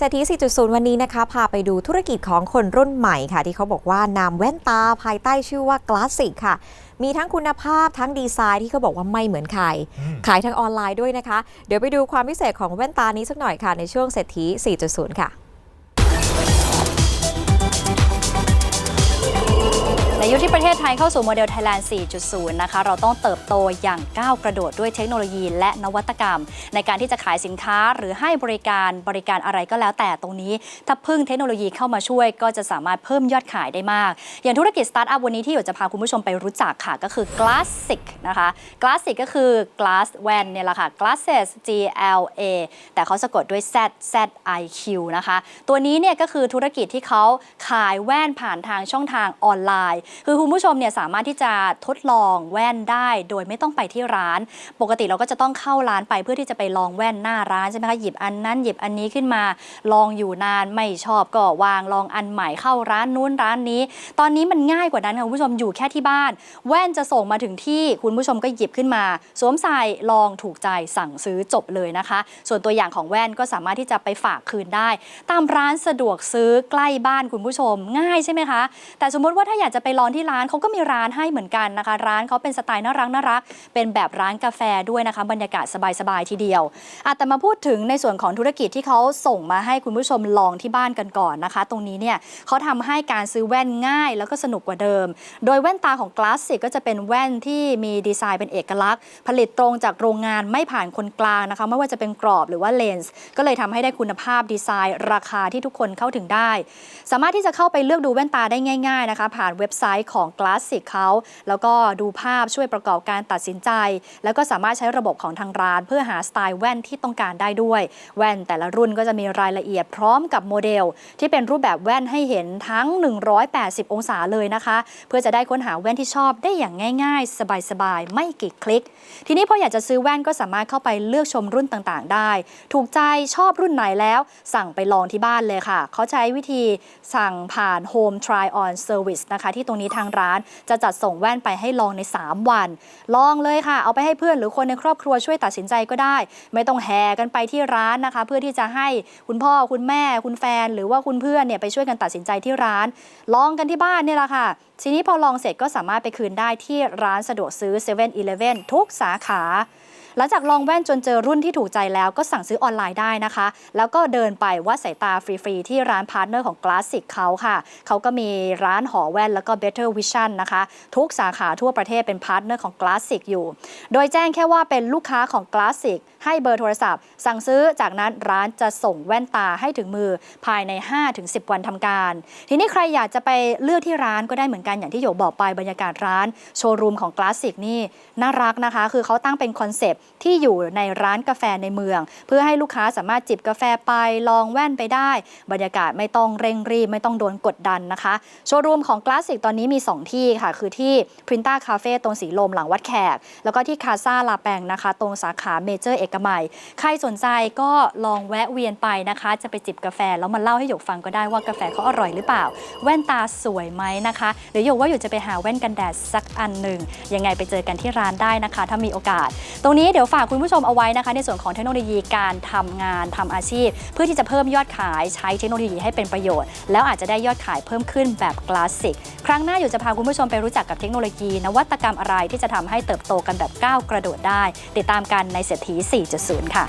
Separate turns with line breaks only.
เศรษฐี 4.0 วันนี้นะคะ พาไปดูธุรกิจของคนรุ่นใหม่ค่ะ ที่เขาบอกว่านำแว่นตาภายใต้ชื่อว่า Classic ค่ะ มีทั้งคุณภาพทั้งดีไซน์ที่เขาบอกว่าไม่เหมือนใคร
อืม
ขายทางออนไลน์ด้วยนะคะ เดี๋ยวไปดูความพิเศษของแว่นตานี้สักหน่อยค่ะในช่วงเศรษฐี 4.0 ค่ะ
ยุคที่ประเทศไทยเข้าสู่โมเดล Thailand 4.0 นะคะ เราต้องเติบโตอย่างก้าวกระโดดด้วยเทคโนโลยีและนวัตกรรม ในการที่จะขายสินค้าหรือให้บริการบริการอะไรก็แล้วแต่ตรงนี้ ถ้าพึ่งเทคโนโลยีเข้ามาช่วยก็จะสามารถเพิ่มยอดขายได้มาก อย่างธุรกิจสตาร์ทอัพวันนี้ที่อยากจะพาคุณผู้ชมไปรู้จักค่ะก็คือ Glassic นะคะ Glassic ก็คือ glass แว่นเนี่ยแหละค่ะ glasses G L A แต่เขาสะกดด้วย Z Z I Q นะคะ ตัวนี้เนี่ยก็คือธุรกิจที่เขาขายแว่นผ่านทางช่องทางออนไลน์คือคุณผู้ชมเนี่ยสามารถที่จะทดลองแว่นได้โดยไม่ต้องไปที่ร้าน ปกติเราก็จะต้องเข้าร้านไปเพื่อที่จะไปลองแว่นหน้าร้านใช่ไหมคะหยิบอันนั้นหยิบอันนี้ขึ้นมา ลองอยู่นานไม่ชอบก็วางลองอันใหม่เข้าร้านนู้นร้านนี้ ตอนนี้มันง่ายกว่านั้นค่ะคุณผู้ชมอยู่แค่ที่บ้าน แว่นจะส่งมาถึงที่คุณผู้ชมก็หยิบขึ้นมา สวมใส่ลองถูกใจสั่งซื้อจบเลยนะคะ ส่วนตัวอย่างของแว่นก็สามารถที่จะไปฝากคืนได้ ตามร้านสะดวกซื้อใกล้บ้านคุณผู้ชมง่ายใช่ไหมคะ แต่สมมติว่าถ้าอยากจะไปลองที่ร้านเขาก็มีร้านให้เหมือนกันนะคะ ร้านเขาเป็นสไตล์น่ารักน่ารักเป็นแบบร้านกาแฟด้วยนะคะ บรรยากาศสบายๆทีเดียวอแต่มาพูดถึงในส่วนของธุรกิจที่เขาส่งมาให้คุณผู้ชมลองที่บ้านกันก่อนนะคะ ตรงนี้เนี่ยเขาทำให้การซื้อแว่นง่ายแล้วก็สนุกกว่าเดิม โดยแว่นตาของ Classic ก็จะเป็นแว่นที่มีดีไซน์เป็นเอกลักษณ์ ผลิตตรงจากโรงงานไม่ผ่านคนกลางนะคะ ไม่ว่าจะเป็นกรอบหรือว่าเลนส์ก็เลยทำให้ได้คุณภาพดีไซน์ ราคาที่ทุกคนเข้าถึงได้ สามารถที่จะเข้าไปเลือกดูแว่นตาได้ง่าย ๆนะคะ ผ่านเว็บไซต์ของ Classic เขาแล้วก็ดูภาพช่วยประกอบการตัดสินใจ แล้วก็สามารถใช้ระบบของทางร้าน เพื่อหาสไตล์แว่นที่ต้องการได้ด้วย แว่นแต่ละรุ่นก็จะมีรายละเอียดพร้อมกับโมเดล ที่เป็นรูปแบบแว่นให้เห็นทั้ง 180 องศาเลยนะคะ เพื่อจะได้ค้นหาแว่นที่ชอบได้อย่างง่ายๆ สบายๆ ไม่กี่คลิก ทีนี้พออยากจะซื้อแว่นก็สามารถเข้าไปเลือกชมรุ่นต่างๆ ได้ ถูกใจชอบรุ่นไหนแล้ว สั่งไปลองที่บ้านเลยค่ะ เขาใช้วิธีสั่งผ่าน Home Try On Service นะคะที่ตรงนี้ทางร้าน จะจัดส่งแว่นไปให้ลองใน 3 วัน ลองเลยค่ะ เอาไปให้เพื่อนหรือคนในครอบครัวช่วยตัดสินใจก็ได้ ไม่ต้องแห่กันไปที่ร้านนะคะ เพื่อที่จะให้คุณพ่อคุณแม่ คุณแฟน หรือว่าคุณเพื่อนเนี่ยไปช่วยกันตัดสินใจที่ร้าน ลองกันที่บ้านเนี่ยแหละค่ะทีนี้พอลองเสร็จก็สามารถไปคืนได้ที่ร้านสะดวกซื้อ7 e เ e ่ e อทุกสาขาหลังจากลองแว่นจนเจอรุ่นที่ถูกใจแล้วก็สั่งซื้อออนไลน์ได้นะคะ แล้วก็เดินไปวัดสายตาฟรีๆ ที่ร้านพาร์ทเนอร์ของ Classic เขาค่ะ เขาก็มีร้านหอแว่นแล้วก็ Better Vision นะคะ ทุกสาขาทั่วประเทศเป็นพาร์ทเนอร์ของ Classic อยู่ โดยแจ้งแค่ว่าเป็นลูกค้าของ Classic ให้เบอร์โทรศัพท์ สั่งซื้อจากนั้นร้านจะส่งแว่นตาให้ถึงมือภายใน 5-10 วันทำการ ทีนี้ใครอยากจะไปเลือกที่ร้านก็ได้เหมือนกันอย่างที่โยบอกไปบรรยากาศร้าน โชว์รูมของ Classic นี่น่ารักนะคะ คือเขาตั้งเป็นคอนเซปที่อยู่ในร้านกาแฟในเมือง เพื่อให้ลูกค้าสามารถจิบกาแฟไปลองแว่นไปได้ บรรยากาศไม่ต้องเร่งรีบ ไม่ต้องโดนกดดันนะคะ โชว์รูมของ Classic ตอนนี้มี 2 ที่ค่ะ คือที่ Printa Cafe ตรงสีลมหลังวัดแขก แล้วก็ที่คาซาลาแปงนะคะ ตรงสาขาเมเจอร์เอกมัย ใครสนใจก็ลองแวะเวียนไปนะคะ จะไปจิบกาแฟแล้วมาเล่าให้หยกฟังก็ได้ว่ากาแฟเขาอร่อยหรือเปล่า แว่นตาสวยไหมนะคะหรือหยกว่าหยกจะไปหาแว่นกันแดดสักอันหนึ่งยังไงไปเจอกันที่ร้านได้นะคะ ถ้ามีโอกาส ตรงนี้เดี๋ยวฝากคุณผู้ชมเอาไว้นะคะ ในส่วนของเทคโนโลยีการทำงานทำอาชีพ เพื่อที่จะเพิ่มยอดขายใช้เทคโนโลยีให้เป็นประโยชน์ แล้วอาจจะได้ยอดขายเพิ่มขึ้นแบบคลาสสิกครั้งหน้าอยู่จะพาคุณผู้ชมไปรู้จักกับเทคโนโลยี นวัตกรรมอะไรที่จะทำให้เติบโตกันแบบก้าวกระโดดได้ ติดตามกันในเศรษฐี4.0 ค่ะ